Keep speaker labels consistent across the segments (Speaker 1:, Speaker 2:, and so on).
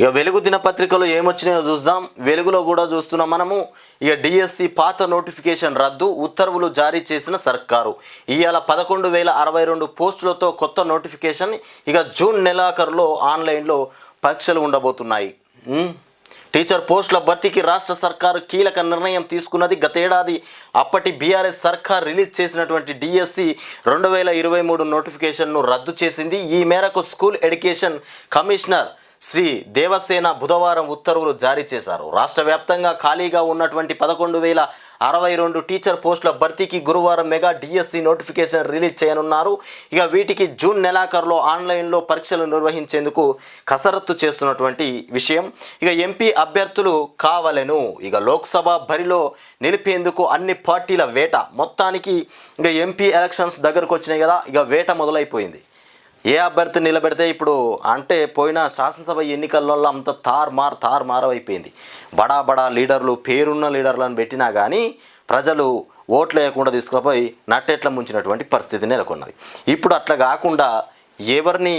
Speaker 1: ఇక వెలుగు దినపత్రికలో ఏమొచ్చినాయో చూద్దాం. వెలుగులో కూడా చూస్తున్నాం మనము. ఇక డిఎస్సి పాత నోటిఫికేషన్ రద్దు ఉత్తర్వులు జారీ చేసిన సర్కారు. ఇవాళ పదకొండు వేల అరవై రెండు పోస్టులతో కొత్త నోటిఫికేషన్ ఇక జూన్ నెలాఖరులో ఆన్లైన్లో పరీక్షలు ఉండబోతున్నాయి. టీచర్ పోస్టుల భర్తీకి రాష్ట్ర సర్కారు కీలక నిర్ణయం తీసుకున్నది గతేడాది అప్పటి బీఆర్ఎస్ సర్కార్ రిలీజ్ చేసినటువంటి డిఎస్సి రెండు వేల ఇరవై మూడు నోటిఫికేషన్ను రద్దు చేసింది. ఈ మేరకు school education commissioner Shri Devasena బుధవారం ఉత్తర్వులు జారీ చేశారు. రాష్ట్ర వ్యాప్తంగా ఖాళీగా ఉన్నటువంటి పదకొండు వేల అరవై రెండు టీచర్ పోస్టుల భర్తీకి గురువారం మెగా డిఎస్సి నోటిఫికేషన్ రిలీజ్ చేయనున్నారు. ఇక వీటికి జూన్ నెలాఖరులో ఆన్లైన్లో పరీక్షలు నిర్వహించేందుకు కసరత్తు చేస్తున్నటువంటి విషయం. ఇక ఎంపీ అభ్యర్థులు కావలెను. ఇక లోక్సభ బరిలో నిలిపేందుకు అన్ని పార్టీల వేట. మొత్తానికి ఇక ఎంపీ ఎలక్షన్స్ దగ్గరకు వచ్చినాయి కదా. ఇక వేట మొదలైపోయింది. ఏ అభ్యర్థి నిలబెడితే ఇప్పుడు అంటే పోయిన శాసనసభ ఎన్నికల్లో అంత తార్ మార్ తార్ మారవైపోయింది. అయిపోయింది బడా బడా లీడర్లు పేరున్న లీడర్లను పెట్టినా కానీ ప్రజలు ఓట్లు వేయకుండా తీసుకుపోయి నట్టెట్ల ముంచినటువంటి పరిస్థితి నెలకొన్నది. ఇప్పుడు అట్లా కాకుండా ఎవరిని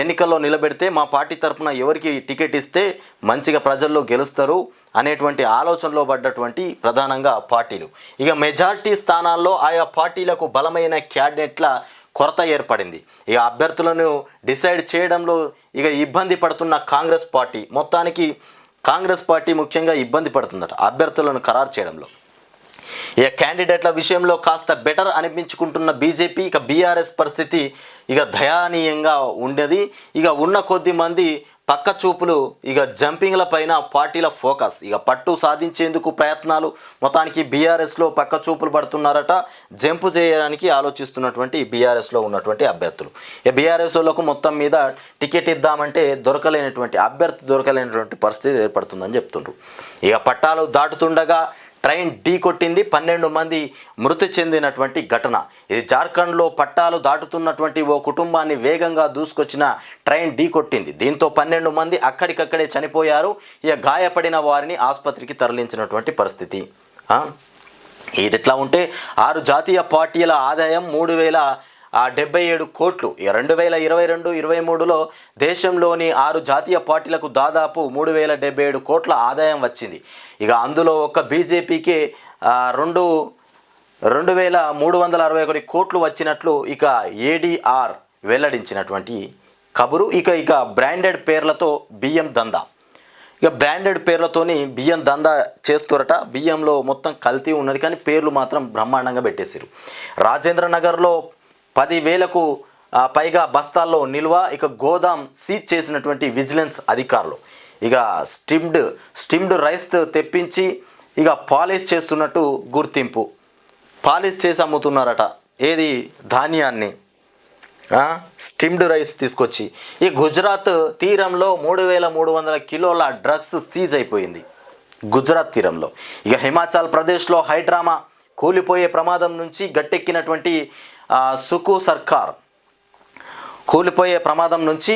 Speaker 1: ఎన్నికల్లో నిలబెడితే మా పార్టీ తరఫున ఎవరికి టికెట్ ఇస్తే మంచిగా ప్రజల్లో గెలుస్తారు అనేటువంటి ఆలోచనలో పడ్డటువంటి ప్రధానంగా పార్టీలు. ఇక మెజార్టీ స్థానాల్లో ఆయా పార్టీలకు బలమైన క్యాబినెట్ల కొరత ఏర్పడింది. ఇక అభ్యర్థులను డిసైడ్ చేయడంలో ఇక ఇబ్బంది పడుతున్న కాంగ్రెస్ పార్టీ. మొత్తానికి కాంగ్రెస్ పార్టీ ముఖ్యంగా ఇబ్బంది పడుతుందట అభ్యర్థులను ఖరారు చేయడంలో. ఇక క్యాండిడేట్ల విషయంలో కాస్త బెటర్ అనిపించుకుంటున్న బీజేపీ ఇక బీఆర్ఎస్ పరిస్థితి ఇక దయానీయంగా ఉండేది. ఇక ఉన్న కొద్ది మంది పక్క చూపులు ఇక జంపింగ్ల పైన పార్టీల ఫోకస్ ఇక పట్టు సాధించేందుకు ప్రయత్నాలు మొత్తానికి బీఆర్ఎస్లో పక్క చూపులు పడుతున్నారట. జంపు చేయడానికి ఆలోచిస్తున్నటువంటి బీఆర్ఎస్లో ఉన్నటువంటి అభ్యర్థులు. ఇక బీఆర్ఎస్లకు మొత్తం మీద టికెట్ ఇద్దామంటే దొరకలేనటువంటి అభ్యర్థి దొరకలేనటువంటి పరిస్థితి ఏర్పడుతుందని చెప్తుండ్రు. ఇక పట్టాలు దాటుతుండగా ట్రైన్ ఢీ కొట్టింది. పన్నెండు మంది మృతి చెందినటువంటి ఘటన. ఇది జార్ఖండ్లో పట్టాలు దాటుతున్నటువంటి ఓ కుటుంబాన్ని వేగంగా దూసుకొచ్చిన ట్రైన్ ఢీ కొట్టింది. దీంతో పన్నెండు మంది అక్కడికక్కడే చనిపోయారు. ఇక గాయపడిన వారిని ఆసుపత్రికి తరలించినటువంటి పరిస్థితి. ఇది ఎట్లా ఉంటే ఆరు జాతీయ పార్టీల ఆదాయం మూడు వేల ఆ డెబ్బై ఏడు కోట్లు ఇక రెండు వేల ఇరవై రెండు ఇరవై మూడులో దేశంలోని ఆరు జాతీయ పార్టీలకు దాదాపు మూడు వేల డెబ్బై ఏడు కోట్ల ఆదాయం వచ్చింది. ఇక అందులో ఒక బీజేపీకి రెండు రెండు వేల మూడు వందల అరవై ఒకటి కోట్లు వచ్చినట్లు ఇక ఏడీఆర్ వెల్లడించినటువంటి కబురు. ఇక ఇక బ్రాండెడ్ పేర్లతో బియ్యం దందా. ఇక బ్రాండెడ్ పేర్లతోని బియ్యం దందా చేస్తురట. బియ్యంలో మొత్తం కల్తీ ఉన్నది కానీ పేర్లు మాత్రం బ్రహ్మాండంగా పెట్టేశారు రాజేంద్ర నగర్లో పదివేలకు పైగా బస్తాల్లో నిల్వ ఇక గోదాం సీజ్ చేసినటువంటి విజిలెన్స్ అధికారులు. ఇక స్టిమ్డ్ స్టిమ్డ్ రైస్ తెప్పించి ఇక పాలిష్ చేస్తున్నట్టు గుర్తింపు. పాలిష్ చేసి అమ్ముతున్నారట. ఏది? ధాన్యాన్ని. స్టిమ్డ్ రైస్ తీసుకొచ్చి. ఈ గుజరాత్ తీరంలో మూడు వేల మూడు వందల కిలోల డ్రగ్స్ సీజ్ అయిపోయింది. గుజరాత్ తీరంలో. ఇక హిమాచల్ ప్రదేశ్లో హైడ్రామా కూలిపోయే ప్రమాదం నుంచి గట్టెక్కినటువంటి సుకు సర్కార్. కూలిపోయే ప్రమాదం నుంచి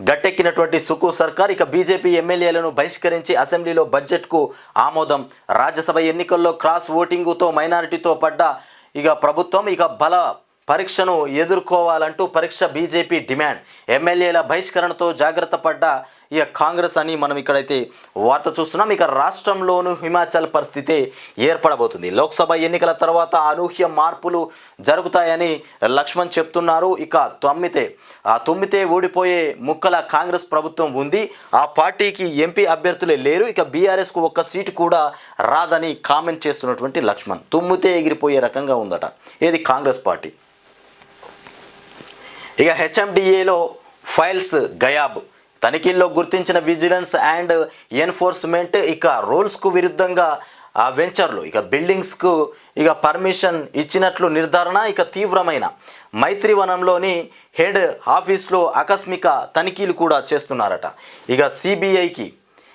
Speaker 1: గట్టెక్కినటువంటి సుకు సర్కార్ ఇక బీజేపీ ఎమ్మెల్యేలను బహిష్కరించి అసెంబ్లీలో బడ్జెట్కు ఆమోదం. రాజ్యసభ ఎన్నికల్లో క్రాస్ ఓటింగుతో మైనారిటీతో పడ్డ ఇక ప్రభుత్వం ఇక బల పరీక్షను ఎదుర్కోవాలంటూ పరీక్ష బీజేపీ డిమాండ్. ఎమ్మెల్యేల బహిష్కరణతో జాగ్రత్త పడ్డ ఇక కాంగ్రెస్ అని మనం ఇక్కడైతే వార్త చూస్తున్నాం. ఇక రాష్ట్రంలోనూ హిమాచల్ పరిస్థితి ఏర్పడబోతుంది. లోక్సభ ఎన్నికల తర్వాత అనూహ్య మార్పులు జరుగుతాయని లక్ష్మణ్ చెప్తున్నారు. ఇక తొమ్మితే ఆ తుమ్మితే ఓడిపోయే ముక్కల కాంగ్రెస్ ప్రభుత్వం ఉంది. ఆ పార్టీకి ఎంపీ అభ్యర్థులే లేరు. ఇక బీఆర్ఎస్కు ఒక్క సీటు కూడా రాదని కామెంట్ చేస్తున్నటువంటి లక్ష్మణ్. తుమ్మితే ఎగిరిపోయే రకంగా ఉందట. ఏది కాంగ్రెస్ పార్టీ? ఇక హెచ్ఎండిఏలో ఫైల్స్ గయాబ్. తనిఖీల్లో గుర్తించిన విజిలెన్స్ అండ్ ఎన్ఫోర్స్మెంట్ ఇక రూల్స్కు విరుద్ధంగా ఆ వెంచర్లు ఇక బిల్డింగ్స్కు ఇక పర్మిషన్ ఇచ్చినట్లు నిర్ధారణ ఇక తీవ్రమైన. మైత్రివనంలోని హెడ్ ఆఫీస్లో ఆకస్మిక తనిఖీలు కూడా చేస్తున్నారట. ఇక సిబిఐకి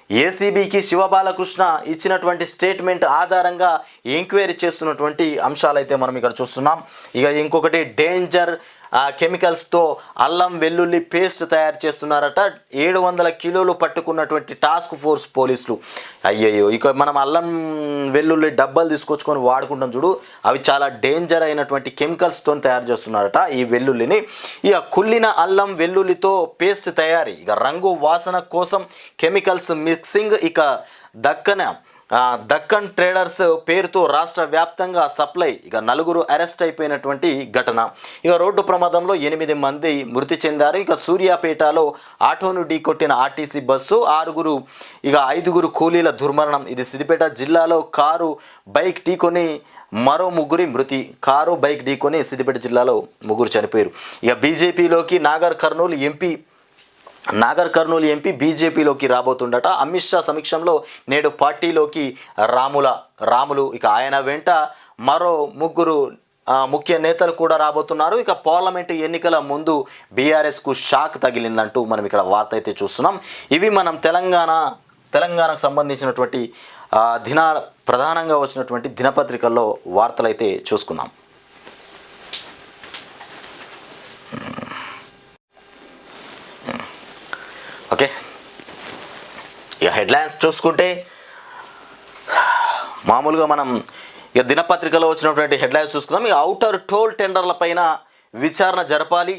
Speaker 1: ఏసీబీకి శివబాలకృష్ణ ఇచ్చినటువంటి స్టేట్మెంట్ ఆధారంగా ఎంక్వైరీ చేస్తున్నటువంటి అంశాలైతే మనం ఇక్కడ చూస్తున్నాం. ఇక ఇంకొకటి డేంజర్ కెమికల్స్తో అల్లం వెల్లుల్లి పేస్ట్ తయారు చేస్తున్నారట. ఏడు వందల కిలోలు పట్టుకున్నటువంటి టాస్క్ ఫోర్స్ పోలీసులు. అయ్యయ్యో ఇక మనం అల్లం వెల్లుల్లి డబ్బాలు తీసుకొచ్చుకొని వాడుకుంటాం చూడు. అవి చాలా డేంజర్ అయినటువంటి కెమికల్స్తో తయారు చేస్తున్నారట ఈ వెల్లుల్లిని. ఇక కుళ్ళిన అల్లం వెల్లుల్లితో పేస్ట్ తయారీ. ఇక రంగు వాసన కోసం కెమికల్స్ మిక్సింగ్ ఇక దక్కన దక్కన్ ట్రేడర్స్ పేరుతో రాష్ట్ర వ్యాప్తంగా సప్లై ఇక నలుగురు అరెస్ట్ అయిపోయినటువంటి ఘటన. ఇక రోడ్డు ప్రమాదంలో ఎనిమిది మంది మృతి చెందారు. ఇక సూర్యాపేటలో ఆటోను ఢీకొట్టిన ఆర్టీసీ బస్సు ఆరుగురు ఇక ఐదుగురు కూలీల దుర్మరణం. ఇది సిద్దిపేట జిల్లాలో కారు బైక్ ఢీకొని మరో ముగ్గురి మృతి. కారు బైక్ ఢీకొని సిద్దిపేట జిల్లాలో ముగ్గురు చనిపోయారు. ఇక బీజేపీలోకి నాగర్ కర్నూలు ఎంపీ నాగర్ కర్నూలు ఎంపీ బీజేపీలోకి రాబోతుండట. అమిత్ షా సమీక్షంలో నేడు పార్టీలోకి రాముల రాములు ఇక ఆయన వెంట మరో ముగ్గురు ముఖ్య నేతలు కూడా రాబోతున్నారు. ఇక పార్లమెంటు ఎన్నికల ముందు బీఆర్ఎస్కు షాక్ తగిలిందంటూ మనం ఇక్కడ వార్త అయితే చూస్తున్నాం. ఇవి మనం తెలంగాణ తెలంగాణకు సంబంధించినటువంటి దిన ప్రధానంగా వచ్చినటువంటి దినపత్రికల్లో వార్తలు అయితే చూసుకున్నాం ఓకే? ఇక హెడ్లైన్స్ చూసుకుంటే మామూలుగా మనం ఇక దినపత్రికలో వచ్చినటువంటి హెడ్లైన్స్ చూసుకుందాం. ఇక అవుటర్ టోల్ టెండర్ల పైన విచారణ జరపాలి.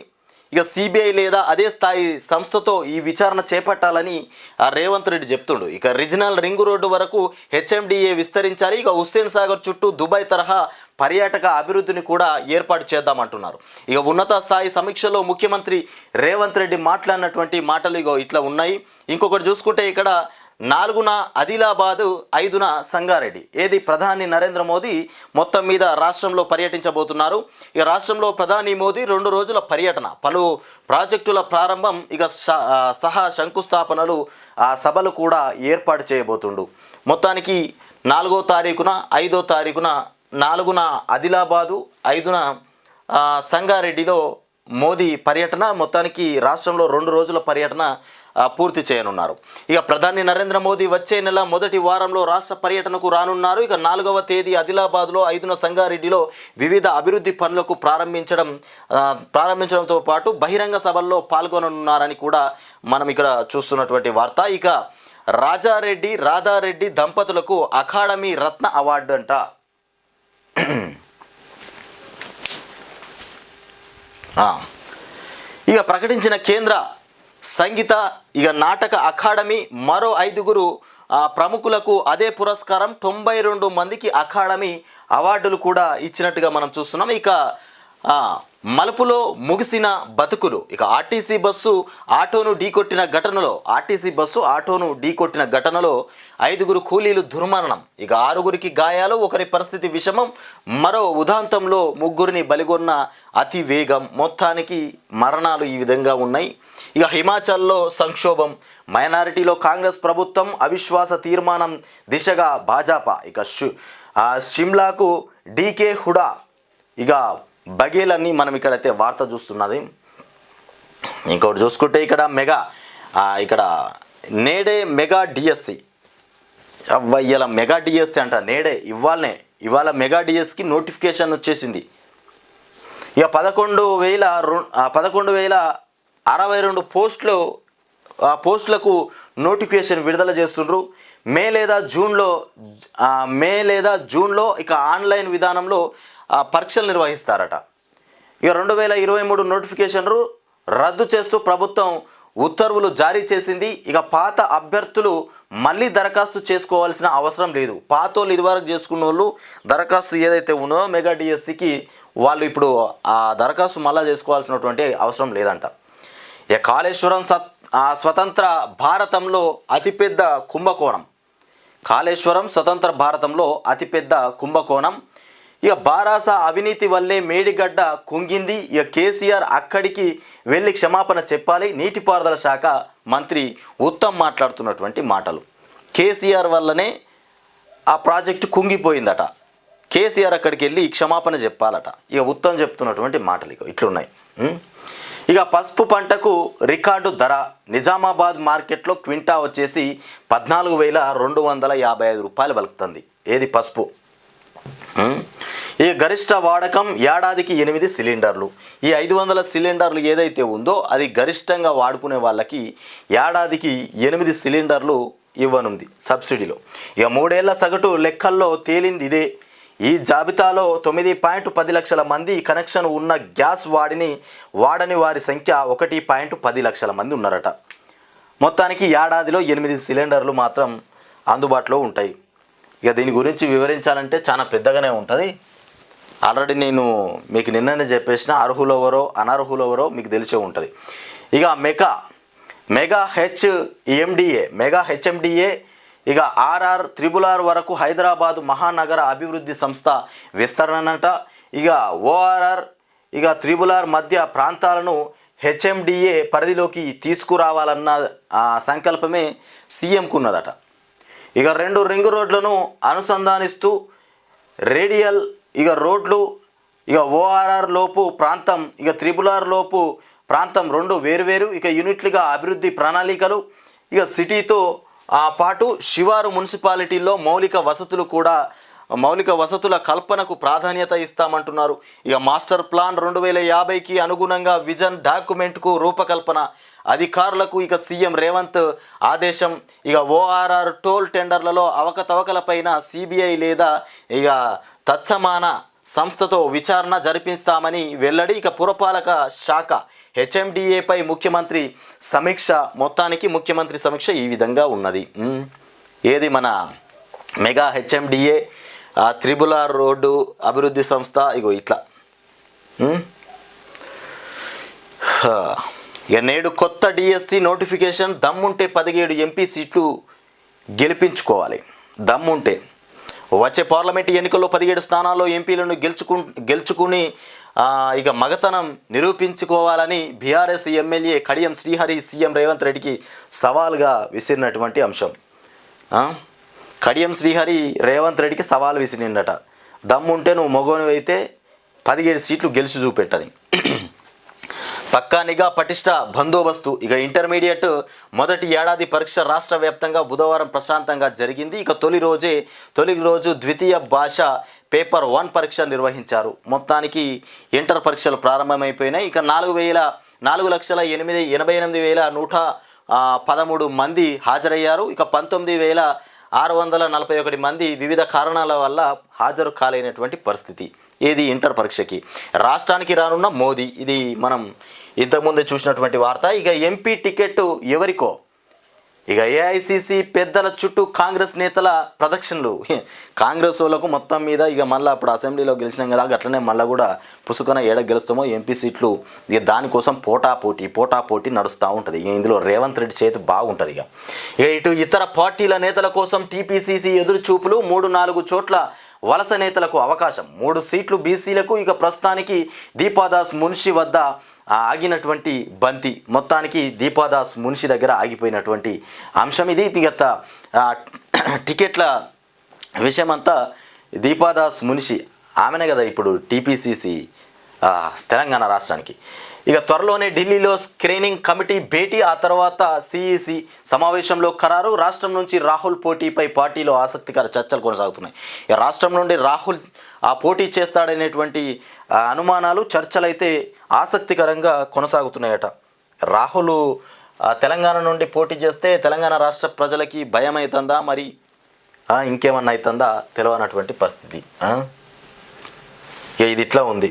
Speaker 1: ఇక సిబిఐ లేదా అదే స్థాయి సంస్థతో ఈ విచారణ చేపట్టాలని ఆ రేవంత్ రెడ్డి చెప్తుండు. ఇక రీజనల్ రింగ్ రోడ్డు వరకు హెచ్ఎండిఏ విస్తరించాలి. ఇక హుస్సేన్ సాగర్ చుట్టూ దుబాయ్ తరహా పర్యాటక అభివృద్ధిని కూడా ఏర్పాటు చేద్దామంటున్నారు. ఇక ఉన్నత స్థాయి సమీక్షలో ముఖ్యమంత్రి రేవంత్ రెడ్డి మాట్లాడినటువంటి మాటలు ఇగో ఇట్లా ఉన్నాయి. ఇంకొకటి చూసుకుంటే ఇక్కడ నాలుగున ఆదిలాబాదు ఐదున సంగారెడ్డి. ఏది ప్రధాని నరేంద్ర మోదీ మొత్తం మీద రాష్ట్రంలో పర్యటించబోతున్నారు. ఈ రాష్ట్రంలో ప్రధాని మోదీ రెండు రోజుల పర్యటన. పలు ప్రాజెక్టుల ప్రారంభం ఇక సహా శంకుస్థాపనలు ఆ సభలు కూడా ఏర్పాటు చేయబోతుండు. మొత్తానికి నాలుగో తారీఖున ఐదో తారీఖున నాలుగున ఆదిలాబాదు ఐదున సంగారెడ్డిలో మోదీ పర్యటన. మొత్తానికి రాష్ట్రంలో రెండు రోజుల పర్యటన పూర్తి చేయనున్నారు. ఇక ప్రధాని నరేంద్ర మోదీ వచ్చే నెల మొదటి వారంలో రాష్ట్ర పర్యటనకు రానున్నారు. ఇక నాలుగవ తేదీ ఆదిలాబాద్లో ఐదున సంగారెడ్డిలో వివిధ అభివృద్ధి పనులకు ప్రారంభించడం ప్రారంభించడంతో పాటు బహిరంగ సభల్లో పాల్గొననున్నారని కూడా మనం ఇక్కడ చూస్తున్నటువంటి వార్త. ఇక రాజారెడ్డి రాధారెడ్డి దంపతులకు అకాడమీ రత్న అవార్డు అంట. ఇక ప్రకటించిన కేంద్ర సంగీత ఇక నాటక అకాడమీ మరో ఐదుగురు ప్రముఖులకు అదే పురస్కారం తొంభై రెండు మందికి అకాడమీ అవార్డులు కూడా ఇచ్చినట్టుగా మనం చూస్తున్నాం. ఇక మలుపులో ముగిసిన బతుకులు. ఇక ఆర్టీసీ బస్సు ఆటోను ఢీకొట్టిన ఘటనలో ఆర్టీసీ బస్సు ఆటోను ఢీకొట్టిన ఘటనలో ఐదుగురు కూలీలు దుర్మరణం. ఇక ఆరుగురికి గాయాలు ఒకరి పరిస్థితి విషమం మరో ఉదాంతంలో ముగ్గురిని బలిగొన్న అతి వేగం మొత్తానికి మరణాలు ఈ విధంగా ఉన్నాయి. ఇక హిమాచల్లో సంక్షోభం. మైనారిటీలో కాంగ్రెస్ ప్రభుత్వం అవిశ్వాస తీర్మానం దిశగా భాజపా ఇక షిమ్లాకు డీకే హుడా. ఇక బగేలని మనం ఇక్కడైతే వార్త చూస్తున్నది. ఇంకోటి చూసుకుంటే ఇక్కడ మెగా ఇక్కడ నేడే మెగా డిఎస్సి. ఇవాళ మెగా డిఎస్సి అంట నేడే ఇవాళనే ఇవాళ మెగా డిఎస్కి నోటిఫికేషన్ వచ్చేసింది. ఇక పదకొండు వేల రు- పదకొండు వేల అరవై రెండు పోస్టులు ఆ పోస్టులకు నోటిఫికేషన్ విడుదల చేస్తుండ్రు. మే లేదా జూన్లో మే లేదా జూన్లో ఇక ఆన్లైన్ విధానంలో ఆ, పరీక్షలు నిర్వహిస్తారట. ఇక రెండు వేల ఇరవై మూడు నోటిఫికేషన్లు రద్దు చేస్తూ ప్రభుత్వం ఉత్తర్వులు జారీ చేసింది. ఇక పాత అభ్యర్థులు మళ్ళీ దరఖాస్తు చేసుకోవాల్సిన అవసరం లేదు. పాత వాళ్ళు ఇదివరకు చేసుకున్న వాళ్ళు దరఖాస్తు ఏదైతే ఉన్నదో మెగా డిఎస్సికి వాళ్ళు ఇప్పుడు ఆ దరఖాస్తు మళ్ళీ చేసుకోవాల్సినటువంటి అవసరం లేదంట. ఇక కాళేశ్వరం సత్ ఆ స్వతంత్ర భారతంలో అతిపెద్ద కుంభకోణం. కాళేశ్వరం స్వతంత్ర భారతంలో అతిపెద్ద కుంభకోణం. ఇక బారాస అవినీతి వల్లే మేడిగడ్డ కుంగింది. ఇక కేసీఆర్ అక్కడికి వెళ్ళి క్షమాపణ చెప్పాలి. నీటిపారుదల శాఖ మంత్రి ఉత్తమ్ మాట్లాడుతున్నటువంటి మాటలు. కేసీఆర్ వల్లనే ఆ ప్రాజెక్టు కుంగిపోయిందట. కేసీఆర్ అక్కడికి వెళ్ళి క్షమాపణ చెప్పాలట. ఇక ఉత్తమ్ చెప్తున్నటువంటి మాటలు ఇక ఇట్లున్నాయి. ఇక పసుపు పంటకు రికార్డు ధర. నిజామాబాద్ మార్కెట్లో క్వింటా వచ్చేసి పద్నాలుగు వేల రెండు వందల యాభై ఐదు రూపాయలు పలుకుతుంది. ఏది పసుపు? ఈ గరిష్ట వాడకం ఏడాదికి ఎనిమిది సిలిండర్లు. ఈ ఐదు వందల సిలిండర్లు ఏదైతే ఉందో అది గరిష్టంగా వాడుకునే వాళ్ళకి ఏడాదికి ఎనిమిది సిలిండర్లు ఇవ్వనుంది సబ్సిడీలో. ఇక మూడేళ్ళ సగటు లెక్కల్లో తేలింది ఇదే. ఈ జాబితాలో తొమ్మిది పాయింట్ పది లక్షల మంది కనెక్షన్ ఉన్న గ్యాస్ వాడిని వాడని వారి సంఖ్య ఒకటి పాయింట్ పది లక్షల మంది ఉన్నారట. మొత్తానికి ఏడాదిలో ఎనిమిది సిలిండర్లు మాత్రం అందుబాటులో ఉంటాయి. ఇక దీని గురించి వివరించాలంటే చాలా పెద్దగానే ఉంటుంది. ఆల్రెడీ నేను మీకు నిన్ననే చెప్పేసిన అర్హులెవరో ఎవరో అనర్హులు ఎవరో మీకు తెలిసే ఉంటుంది. ఇక mega mega H MDA mega HMDA ఇక ఆర్ఆర్ త్రిబుల్ ఆర్ వరకు హైదరాబాదు మహానగర అభివృద్ధి సంస్థ విస్తరణనట. ఇక ఓఆర్ఆర్ ఇక త్రిబుల్ ఆర్ మధ్య ప్రాంతాలను హెచ్ఎండిఏ పరిధిలోకి తీసుకురావాలన్న సంకల్పమే సీఎంకున్నదట. ఇక రెండు రింగ్ రోడ్లను అనుసంధానిస్తూ రేడియల్ ఇక రోడ్లు ఇక ఓఆర్ఆర్ లోపు ప్రాంతం ఇక త్రిబుల్ ఆర్ లోపు ప్రాంతం రెండు వేరువేరు. ఇక యూనిట్లుగా అభివృద్ధి ప్రణాళికలు ఇక సిటీతో ఆ పాటు శివారు మున్సిపాలిటీల్లో మౌలిక వసతులు కూడా మౌలిక వసతుల కల్పనకు ప్రాధాన్యత ఇస్తామంటున్నారు. ఇక మాస్టర్ ప్లాన్ రెండు వేల యాభైకి అనుగుణంగా విజన్ డాక్యుమెంట్కు రూపకల్పన. అధికారులకు ఇక సీఎం రేవంత్ ఆదేశం. ఇక ఓఆర్ఆర్ టోల్ టెండర్లలో అవకతవకలపైన సిబిఐ లేదా ఇక తత్సమాన సంస్థతో విచారణ జరిపిస్తామని వెల్లడి ఇక పురపాలక శాఖ హెచ్ఎండిఏపై ముఖ్యమంత్రి సమీక్ష మొత్తానికి ముఖ్యమంత్రి సమీక్ష ఈ విధంగా ఉన్నది. ఏది మన mega HMDA triple R road అభివృద్ధి సంస్థ ఇగో ఇట్లా. ఇక నేడు కొత్త డిఎస్సి నోటిఫికేషన్ దమ్ముంటే పదిహేడు ఎంపీ సీట్లు గెలిపించుకోవాలి. దమ్ముంటే వచ్చే పార్లమెంట్ ఎన్నికల్లో పదిహేడు స్థానాల్లో ఎంపీలను గెలుచుకు గెలుచుకుని ఇక మగతనం నిరూపించుకోవాలని BRS MLA Kadiyam Srihari CM Revanth రెడ్డికి సవాల్గా విసిరినటువంటి అంశం. కడియం శ్రీహరి రేవంత్ రెడ్డికి సవాల్ విసిరిండట దమ్ముంటే నువ్వు మగోనివైతే పదిహేడు సీట్లు గెలిచి చూపెట్టని. పక్కా నిఘా పటిష్ట బందోబస్తు. ఇక ఇంటర్మీడియట్ మొదటి ఏడాది పరీక్ష రాష్ట్ర వ్యాప్తంగా బుధవారం ప్రశాంతంగా జరిగింది. ఇక తొలి రోజే తొలి రోజు ద్వితీయ భాష పేపర్ వన్ పరీక్ష నిర్వహించారు. మొత్తానికి ఇంటర్ పరీక్షలు ప్రారంభమైపోయినాయి. ఇక నాలుగు వేల నాలుగు లక్షల ఎనిమిది ఎనభై ఎనిమిది వేల నూట పదమూడు మంది హాజరయ్యారు. ఇక పంతొమ్మిది వేల ఆరు వందల నలభై ఒకటి మంది వివిధ కారణాల వల్ల హాజరు కాలేనటువంటి పరిస్థితి. ఏది ఇంటర్ పరీక్షకి? రాష్ట్రానికి రానున్న మోదీ. ఇది మనం ఇంతకుముందే చూసినటువంటి వార్త ఇక ఎంపీ టికెట్ ఎవరికో? ఇక ఏఐసిసి పెద్దల చుట్టూ కాంగ్రెస్ నేతల ప్రదక్షిణలు. కాంగ్రెస్ వాళ్ళకు మొత్తం మీద ఇక మళ్ళీ అప్పుడు అసెంబ్లీలో గెలిచినాం కదా అట్లనే మళ్ళీ కూడా పుసుకొని ఏడ గెలుస్తామో ఎంపీ సీట్లు. ఇక దానికోసం పోటా పోటీ పోటా పోటీ నడుస్తూ ఉంటుంది. ఇక ఇందులో రేవంత్ రెడ్డి చేతి బాగుంటుంది ఇక. ఇక ఇటు ఇతర పార్టీల నేతల కోసం టీపీసీసీ ఎదురు చూపులు మూడు నాలుగు చోట్ల వలస నేతలకు అవకాశం. మూడు సీట్లు బీసీలకు ఇక ప్రస్తుతానికి దీపాదాస్ మున్షి వద్ద ఆగినటువంటి బంతి మొత్తానికి దీపాదాస్ మున్షి దగ్గర ఆగిపోయినటువంటి అంశం ఇది. గత టికెట్ల విషయమంతా దీపాదాస్ మున్షి ఆమెనే కదా ఇప్పుడు టీపీసీసీ తెలంగాణ రాష్ట్రానికి. ఇక త్వరలోనే ఢిల్లీలో స్క్రీనింగ్ కమిటీ భేటీ ఆ తర్వాత సిఈసి సమావేశంలో ఖరారు. రాష్ట్రం నుంచి రాహుల్ పోటీపై పార్టీలో ఆసక్తికర చర్చలు కొనసాగుతున్నాయి. ఇక రాష్ట్రం నుండి రాహుల్ ఆ పోటీ చేస్తాడనేటువంటి అనుమానాలు చర్చలైతే ఆసక్తికరంగా కొనసాగుతున్నాయట. రాహుల్ తెలంగాణ నుండి పోటీ చేస్తే తెలంగాణ రాష్ట్ర ప్రజలకి భయం అవుతుందా మరి ఇంకేమన్నా అవుతుందా తెలియనటువంటి పరిస్థితి. ఇక ఇది ఇట్లా ఉంది.